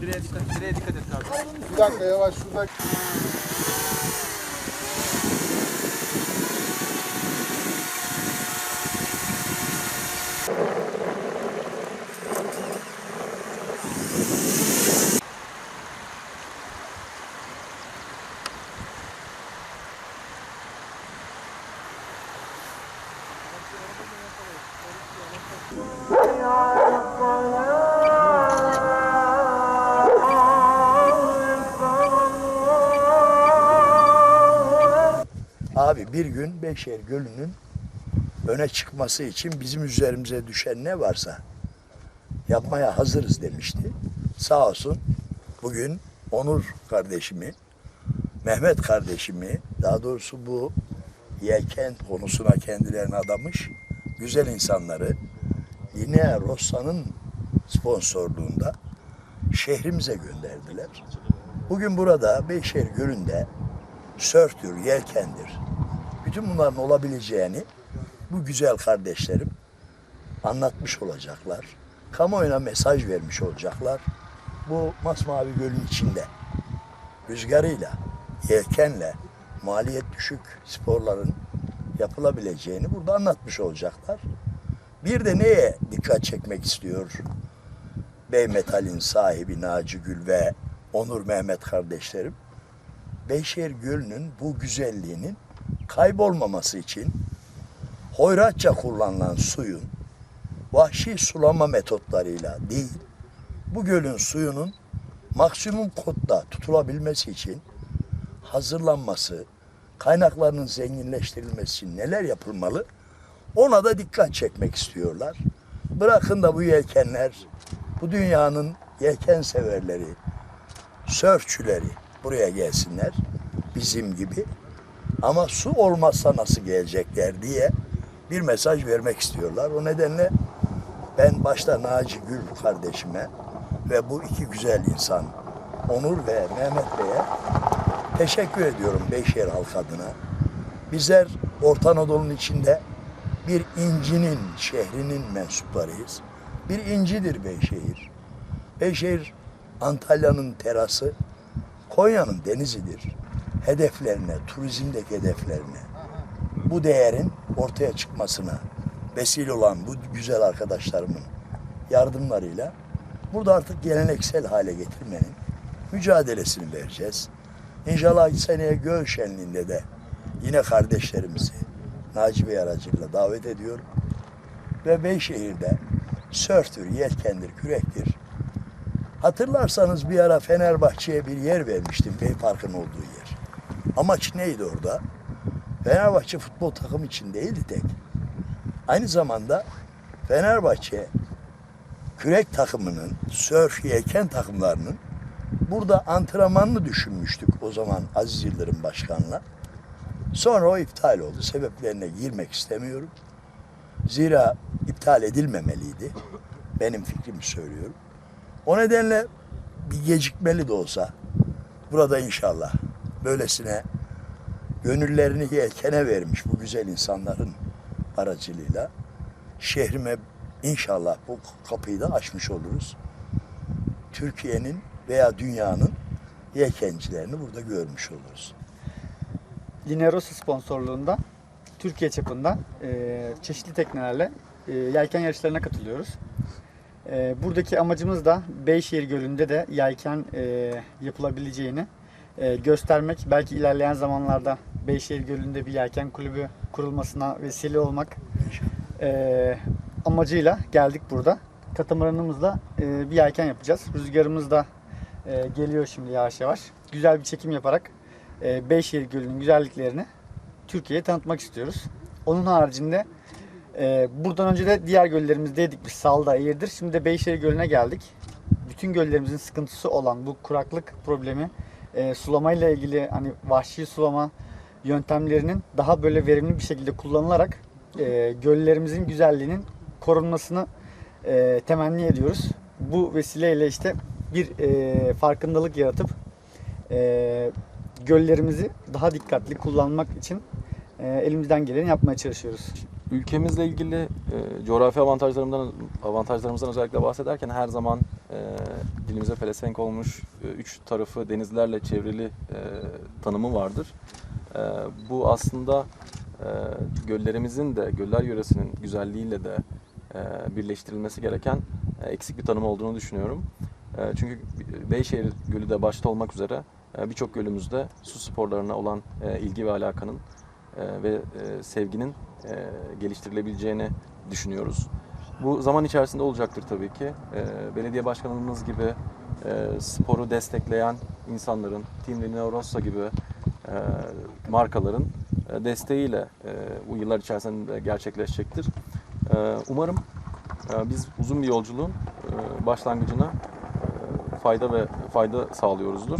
Direğe dikkat, direğe dikkat et abi. Bir dakika yavaş şurada. Abi bir gün Beyşehir Gölü'nün öne çıkması için bizim üzerimize düşen ne varsa yapmaya hazırız demişti. Sağ olsun bugün Onur kardeşimi, Mehmet kardeşimi, daha doğrusu bu yelken konusuna kendilerini adamış güzel insanları Linea Rossa'nın sponsorluğunda şehrimize gönderdiler. Bugün burada Beyşehir Gölü'nde sörftür, yelkendir. Bütün bunların olabileceğini bu güzel kardeşlerim anlatmış olacaklar. Kamuoyuna mesaj vermiş olacaklar. Bu masmavi gölün içinde rüzgarıyla, yelkenle, maliyet düşük sporların yapılabileceğini burada anlatmış olacaklar. Bir de neye dikkat çekmek istiyor Bey Metal'in sahibi Naci Gül ve Onur Mehmet kardeşlerim? Beyşehir Gölü'nün bu güzelliğinin kaybolmaması için hoyratça kullanılan suyun vahşi sulama metotlarıyla değil, bu gölün suyunun maksimum kotta tutulabilmesi için hazırlanması, kaynaklarının zenginleştirilmesi için neler yapılmalı? Ona da dikkat çekmek istiyorlar. Bırakın da bu yelkenler, bu dünyanın yelken severleri, sörfçüleri buraya gelsinler bizim gibi. Ama su olmazsa nasıl gelecekler diye bir mesaj vermek istiyorlar. O nedenle ben başta Naci Gül kardeşime ve bu iki güzel insan Onur ve Mehmet Bey'e teşekkür ediyorum Beyşehir halk adına. Bizler Orta Anadolu'nun içinde bir incinin, şehrinin mensuplarıyız. Bir incidir Beyşehir. Beyşehir Antalya'nın terası, Konya'nın denizidir. Hedeflerine, turizmdeki hedeflerine, bu değerin ortaya çıkmasına vesile olan bu güzel arkadaşlarımın yardımlarıyla burada artık geleneksel hale getirmenin mücadelesini vereceğiz. İnşallah seneye göl şenliğinde de yine kardeşlerimizi Naci Bey aracılığıyla davet ediyorum. Ve Beyşehir'de sörftür, yelkendir, kürektir. Hatırlarsanız bir ara Fenerbahçe'ye bir yer vermiştim Bey Park'ın olduğu yer. Amaç neydi orada? Fenerbahçe futbol takımı için değildi tek. Aynı zamanda Fenerbahçe kürek takımının, sörf, yelken takımlarının burada antrenmanını düşünmüştük o zaman Aziz Yıldırım Başkan'la. Sonra o iptal oldu. Sebeplerine girmek istemiyorum. Zira iptal edilmemeliydi. Benim fikrimi söylüyorum. O nedenle bir gecikmeli de olsa burada inşallah böylesine gönüllerini yelkene vermiş bu güzel insanların aracılığıyla şehrime inşallah bu kapıyı da açmış oluruz. Türkiye'nin veya dünyanın yelkencilerini burada görmüş oluruz. Linerosa sponsorluğunda Türkiye çapında e, çeşitli teknelerle e, yelken yarışlarına katılıyoruz. E, buradaki amacımız da Beyşehir Gölü'nde de yelken e, yapılabileceğini e, göstermek. Belki ilerleyen zamanlarda Beyşehir Gölü'nde bir yelken kulübü kurulmasına vesile olmak e, amacıyla geldik burada. Katamaranımızla e, bir yelken yapacağız. Rüzgarımız da e, geliyor şimdi yavaş yavaş. Güzel bir çekim yaparak e, Beyşehir Gölü'nün güzelliklerini Türkiye'ye tanıtmak istiyoruz. Onun haricinde e, buradan önce de diğer göllerimizdeydik biz Salda, Eğirdir. Şimdi de Beyşehir Gölü'ne geldik. Bütün göllerimizin sıkıntısı olan bu kuraklık problemi e, sulamayla ilgili hani vahşi sulama yöntemlerinin daha böyle verimli bir şekilde kullanılarak e, göllerimizin güzelliğinin korunmasını e, temenni ediyoruz. Bu vesileyle işte bir e, farkındalık yaratıp e, göllerimizi daha dikkatli kullanmak için e, elimizden geleni yapmaya çalışıyoruz. Ülkemizle ilgili e, coğrafi avantajlarımızdan avantajlarımızdan özellikle bahsederken her zaman e, dilimize pelesenk olmuş e, üç tarafı denizlerle çevrili e, tanımı vardır. E, bu aslında e, göllerimizin de göller yöresinin güzelliğiyle de e, birleştirilmesi gereken e, eksik bir tanım olduğunu düşünüyorum. E, çünkü Beyşehir Gölü de başta olmak üzere e, birçok gölümüzde su sporlarına olan e, ilgi ve alakanın ve e, sevginin e, geliştirilebileceğini düşünüyoruz. Bu zaman içerisinde olacaktır tabii ki. E, belediye başkanımız gibi e, sporu destekleyen insanların, Team Rossa gibi e, markaların e, desteğiyle e, bu yıllar içerisinde gerçekleşecektir. E, umarım e, biz uzun bir yolculuğun e, başlangıcına e, fayda ve fayda sağlıyoruzdur.